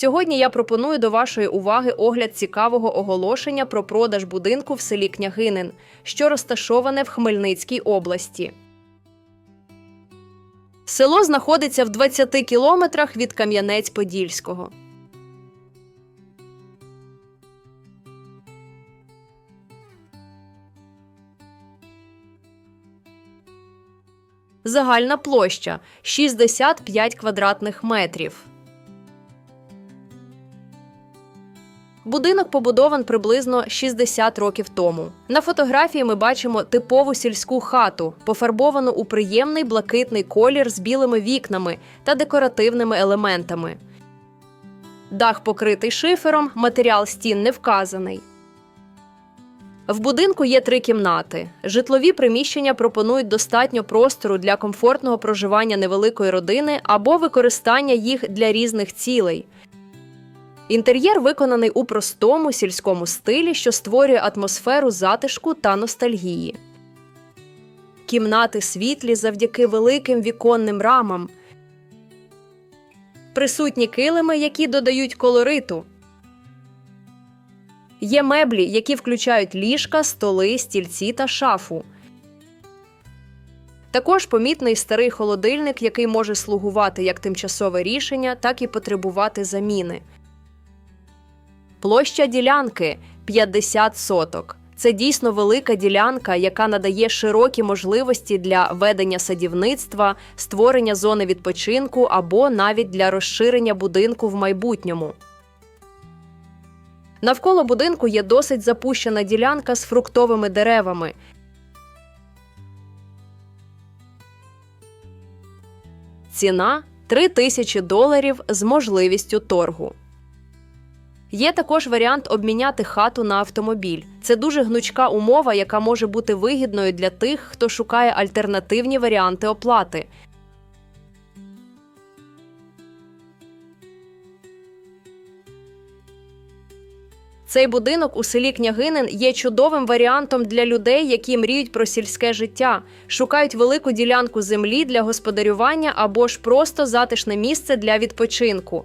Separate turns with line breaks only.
Сьогодні я пропоную до вашої уваги огляд цікавого оголошення про продаж будинку в селі Княгинин, що розташоване в Хмельницькій області. Село знаходиться в 20 кілометрах від Кам'янець-Подільського. Загальна площа 65 квадратних метрів. Будинок побудован приблизно 60 років тому. На фотографії ми бачимо типову сільську хату, пофарбовану у приємний блакитний колір з білими вікнами та декоративними елементами. Дах покритий шифером, матеріал стін не вказаний. В будинку є три кімнати. Житлові приміщення пропонують достатньо простору для комфортного проживання невеликої родини або використання їх для різних цілей. Інтер'єр виконаний у простому сільському стилі, що створює атмосферу затишку та ностальгії. Кімнати світлі завдяки великим віконним рамам. Присутні килими, які додають колориту. Є меблі, які включають ліжка, столи, стільці та шафу. Також помітний старий холодильник, який може слугувати як тимчасове рішення, так і потребувати заміни. Площа ділянки 50 соток. Це дійсно велика ділянка, яка надає широкі можливості для ведення садівництва, створення зони відпочинку або навіть для розширення будинку в майбутньому. Навколо будинку є досить запущена ділянка з фруктовими деревами. Ціна 3 тисячі доларів з можливістю торгу. Є також варіант обміняти хату на автомобіль. Це дуже гнучка умова, яка може бути вигідною для тих, хто шукає альтернативні варіанти оплати. Цей будинок у селі Княгинин є чудовим варіантом для людей, які мріють про сільське життя, шукають велику ділянку землі для господарювання або ж просто затишне місце для відпочинку.